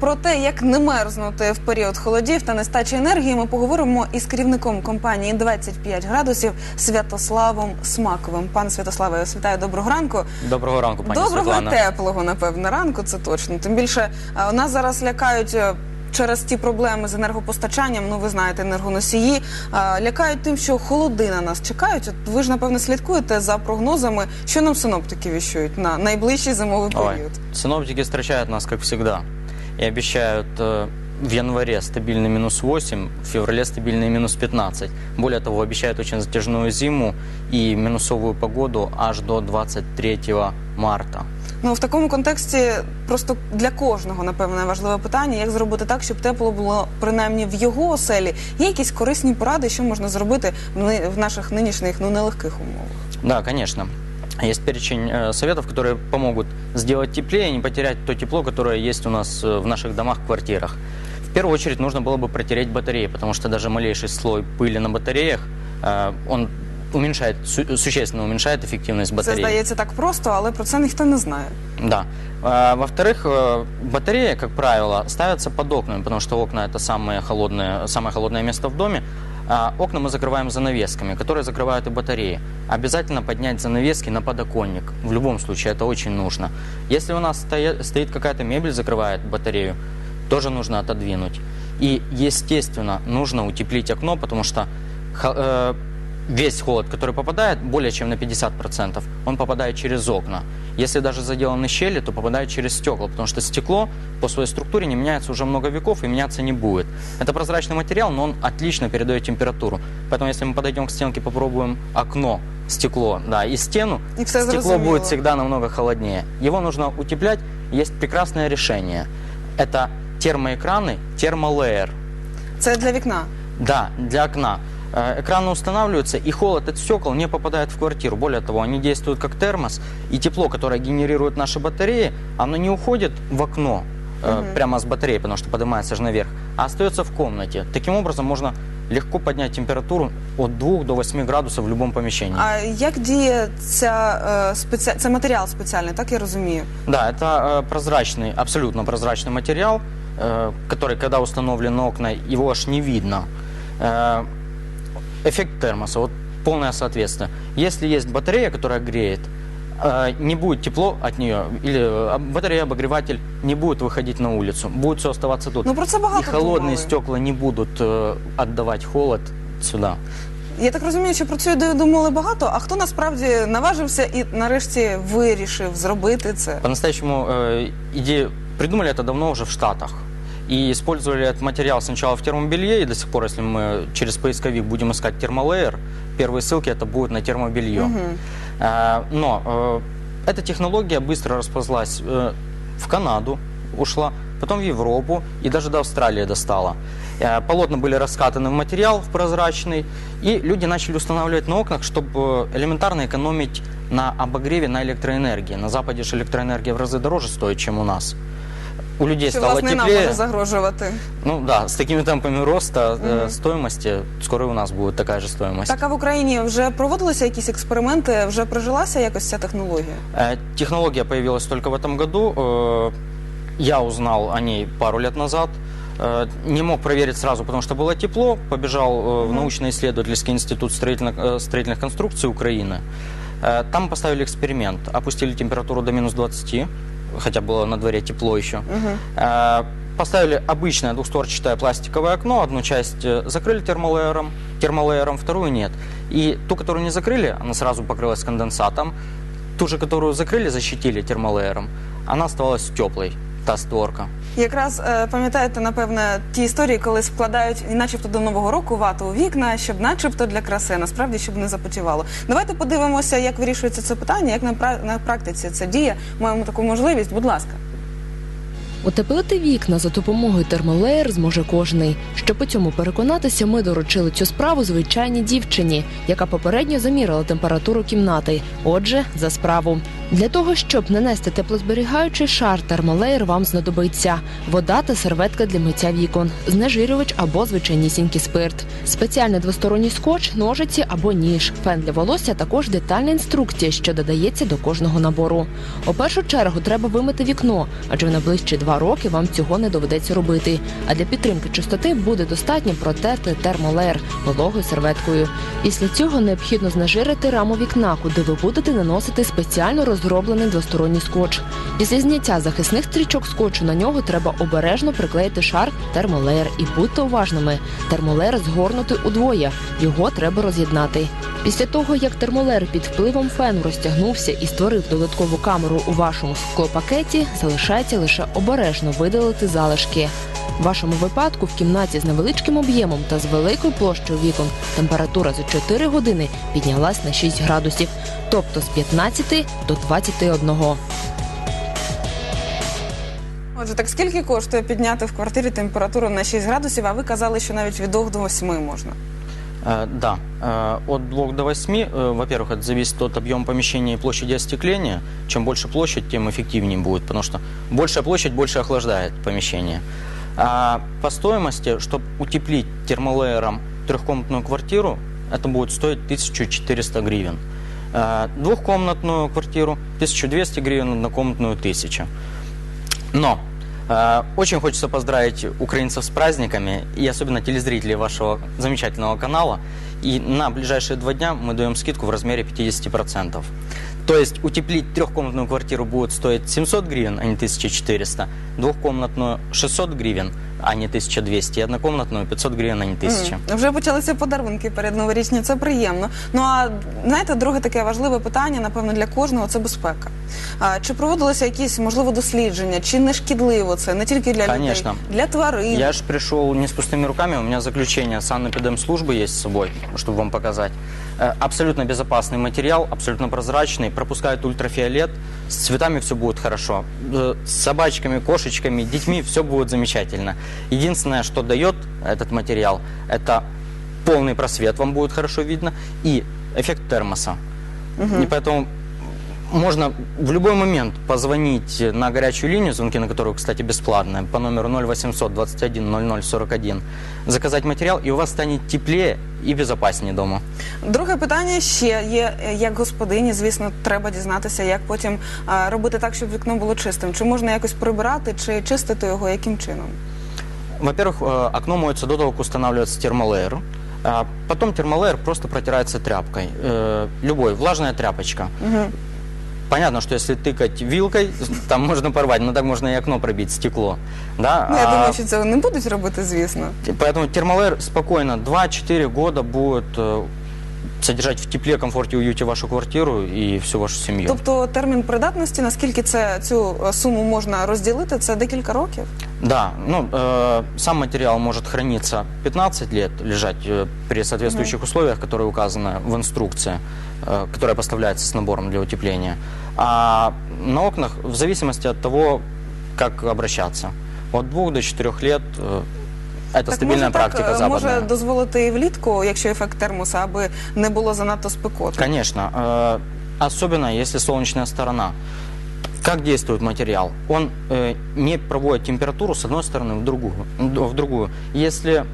Про те, як не мерзнути в період холодів та нестачі енергії, ми поговоримо із керівником компанії 25 градусів Святославом Смаковим. Пане Святославе, я вас вітаю доброго ранку. Доброго ранку, пані Доброго Світлана. теплого, напевно, ранку. Це точно. Тим більше е, нас зараз лякають. е, Через ті проблеми з енергопостачанням, ну ви знаєте, енергоносії е, лякають тим, що холоди на нас чекають. От ви ж напевно слідкуєте за прогнозами, що нам синоптики віщують на найближчий зимовий Ой, період. синоптики встречают нас, как всегда, и обещают э, в январе стабильный минус 8, в феврале стабильный минус 15. Более того, обещают очень затяжную зиму и минусовую погоду аж до 23 марта. Ну в такому контексті просто для кожного напевне важливе питання, як зробити так, щоб тепло було принаймні в його оселі. Є якісь корисні поради, що можна зробити в ни- в наших нинішніх ну нелегких умовах. Да, конечно. Есть перечень э, советов, которые помогут сделать теплее и не потерять то тепло, которое есть у нас э, в наших домах, квартирах. В первую очередь нужно было бы протереть батареи, потому что даже малейший слой пыли на батареях, э, он уменьшает, су- существенно уменьшает эффективность Це батареи. здається так просто, але про це ніхто не знає. Да. А, Во-вторых, э, батареи, как правило, ставятся под окнами, потому что окна это самое холодное, самое холодное место в доме. А окна мы закрываем занавесками, которые закрывают и батареи. Обязательно поднять занавески на подоконник. В любом случае, это очень нужно. Если у нас стоит какая-то мебель, закрывает батарею, тоже нужно отодвинуть. И, естественно, нужно утеплить окно, потому что э, весь холод, который попадает, более чем на 50%, он попадает через окна. Если даже заделаны щели, то попадает через стекла, потому что стекло по своей структуре не меняется уже много веков и меняться не будет. Это прозрачный материал, но он отлично передает температуру. Поэтому если мы подойдем к стенке, попробуем окно, стекло, да, и стену, И стекло будет всегда намного холоднее. Его нужно утеплять. Есть прекрасное решение. Это термоэкраны, термолеер. Це для вікна. Да, для окна. Э, Экраны устанавливаются, и холод от стекол не попадает в квартиру. Более того, они действуют как термос, и тепло, которое генерируют наши батареи, оно не уходит в окно э, прямо с батареи, потому что поднимается же наверх, а остается в комнате. Таким образом, можно легко поднять температуру от 2 до 8 градусов в любом помещении. А як діє ця е, спеці... це матеріал спеціальний, так я розумію? Да, это э, прозрачный, абсолютно прозрачный материал, э, который, когда установлен на окна, его аж не видно. Э, эффект термоса, вот полное соответствие. Если есть батарея, которая греет, э, не будет тепло от нее, или э, батарея-обогреватель не будет выходить на улицу, будет все оставаться тут. Ну про це И багато холодные думали. стекла не будут э, отдавать холод сюда. Я так розумію, що про цю ідею думали багато. А хто насправді наважився і нарешті вирішив зробити це? По-настоящему э, идею придумали это давно уже в Штатах. И использовали этот материал сначала в термобелье, и до сих пор, если мы через поисковик будем искать термолеер, первые ссылки это будет на термобелье. Э, но э, эта технология быстро расползлась э, в Канаду, ушла, потом в Европу и даже до Австралии достала. Э, Полотна были раскатаны в материал в прозрачный, и люди начали устанавливать на окнах, чтобы элементарно экономить на обогреве на электроэнергии. На Западе же электроэнергия в разы дороже стоит, чем у нас. У людей Що стало власне і нам теплее. може загрожувати? Ну да, с такими темпами роста э, Мгм. стоимости, скоро и у нас будет такая же стоимость. Так а в Україні вже проводилися якісь експерименти, вже прижилася якось ця технологія? Э, Технология появилась только в этом году. Э, Я узнал о ней пару лет назад. Э, Не мог проверить сразу, потому что было тепло. Побежал э, в Мгм. научно-исследовательский институт строительных, э, строительных конструкций Украины. Э, Там поставили эксперимент. Опустили температуру до минус 20, Хотя было на дворе тепло еще. Угу. Поставили обычное двухстворчатое пластиковое окно, одну часть э, закрыли термолеером, термолеером, вторую нет. И ту, которую не закрыли, она сразу покрылась конденсатом. Ту же, которую закрыли, защитили термолеером, она оставалась теплой, та створка. Якраз е, пам'ятаєте, напевне, ті історії, коли складають, і начебто до нового року вату у вікна, щоб начебто для краси, насправді щоб не запотівало. Давайте подивимося, як вирішується це питання, як на, пра- на практиці це діє. Маємо таку можливість, будь ласка. Утеплити вікна за допомогою термолеєр зможе кожний. Щоб у цьому переконатися, ми доручили цю справу звичайній дівчині, яка попередньо замірила температуру кімнати. Отже, за справу. Для того, щоб нанести теплозберігаючий шар термолеєр, вам знадобиться вода та серветка для миття вікон, знежирювач або звичайнісінький спирт, спеціальний двосторонній скотч, ножиці або ніж, фен для волосся, також детальна інструкція, що додається до кожного набору. У першу чергу треба вимити вікно, адже в найближчі два роки вам цього не доведеться робити. А для підтримки чистоти буде достатньо протерти термолеєр вологою серветкою. Після цього необхідно знежирити раму вікна, куди ви будете наносити спеціально розроблений двосторонній скотч. Після зняття захисних стрічок скотчу на нього треба обережно приклеїти шар термолеєр і будьте уважними. Термолеєр згорнутий удвоє, його треба роз'єднати. Після того, як термолеєр під впливом фену розтягнувся і створив додаткову камеру у вашому склопакеті, залишається лише обережно видалити залишки. В вашому випадку в кімнаті з невеличким об'ємом та з великою площею вікон температура за 4 години піднялась на 6 градусів, тобто з 15 до 21. Отже, так скільки коштує підняти в квартирі температуру на 6 градусів, а ви казали, що навіть від 2 до 8 можна. Э, Да, Э, от 2 до 8, э, во-первых, это зависит от объема помещения и площади остекления. Чем больше площадь, тем эффективнее будет, потому что большая площадь больше охлаждает помещение. А по стоимости, чтобы утеплить термолеером трехкомнатную квартиру, это будет стоить 1400 гривен. Э, Двухкомнатную квартиру 1200 гривен, однокомнатную 1000. Но э, очень хочется поздравить украинцев с праздниками и особенно телезрителей вашего замечательного канала. И на ближайшие два дня мы даем скидку в размере 50%. То есть утеплить трехкомнатную квартиру будет стоить 700 гривен, а не 1400. Двухкомнатную 600 гривен, а не 1200. И однокомнатную 500 гривен, а не 1000. Мгм. Вже почалися подарунки перед новорічні, це приємно. Ну а знаєте, друге таке важливе питання, напевно, для кожного це безпека. А, чи проводилося якісь можливо дослідження, чи не шкідливо це не тільки для Конечно. людей, для тварин? Я же пришел не с пустыми руками, у меня заключение санэпидемслужбы есть с собой, чтобы вам показать. Э, Абсолютно безопасный материал, абсолютно прозрачный, пропускает ультрафиолет, с цветами все будет хорошо, Э, с собачками, кошечками, детьми все будет замечательно. Единственное, что дает этот материал, это полный просвет, вам будет хорошо видно, и эффект термоса. И поэтому можно в любой момент позвонить на горячую линию, звонки на которую, кстати, бесплатные, по номеру 0800 21 00 41, заказать материал, и у вас станет теплее и безопаснее дома. Друге питання ще є е, як господині. Звісно, треба дізнатися, як потім а, робити так, щоб вікно було чистим. Чи можна якось прибирати, чи чистити його, яким чином? Во-первых, э, окно моется до того, как устанавливается термолеер. А Потом термолеер просто протирается тряпкой. Э, Любой, влажная тряпочка. Угу. Понятно, что если тыкать вилкой, там можно порвать, но так можно и окно пробить, стекло. Да? Ну, я А думаю, що цього не будуть робити, звісно. Поэтому термолеер спокойно 2-4 года будет э, содержать в тепле, комфорте, уюте вашу квартиру и всю вашу семью. Тобто термін придатності, наскільки це цю е, суму можна розділити, це декілька років. Да, ну, э, сам материал может храниться 15 лет, лежать э, при соответствующих условиях, которые указаны в инструкции, э, которая поставляется с набором для утепления. А на окнах, в зависимости от того, как обращаться, от 2 до 4 лет э, это стабильная може, практика так, е, западная. може дозволити і влітку, якщо ефект термоса, аби не було занадто спекотно. Конечно, особенно если солнечная сторона. Как действует материал? Он э, не проводит температуру с одной стороны в другую. В другую. Если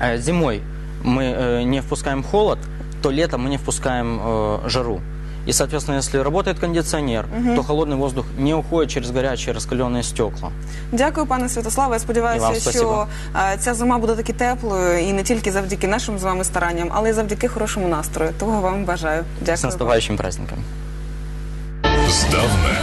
э, зимой мы э, не впускаем холод, то летом мы не впускаем э, жару. И, соответственно, если работает кондиционер, то холодный воздух не уходит через горячие раскаленные стекла. Дякую, пане Святославе. Я сподіваюся, що ця зима буде таки теплою і не тільки завдяки нашим з вами старанням, але й завдяки хорошому настрою. Того вам бажаю. Дякую. З наступаючим праздником. Здавна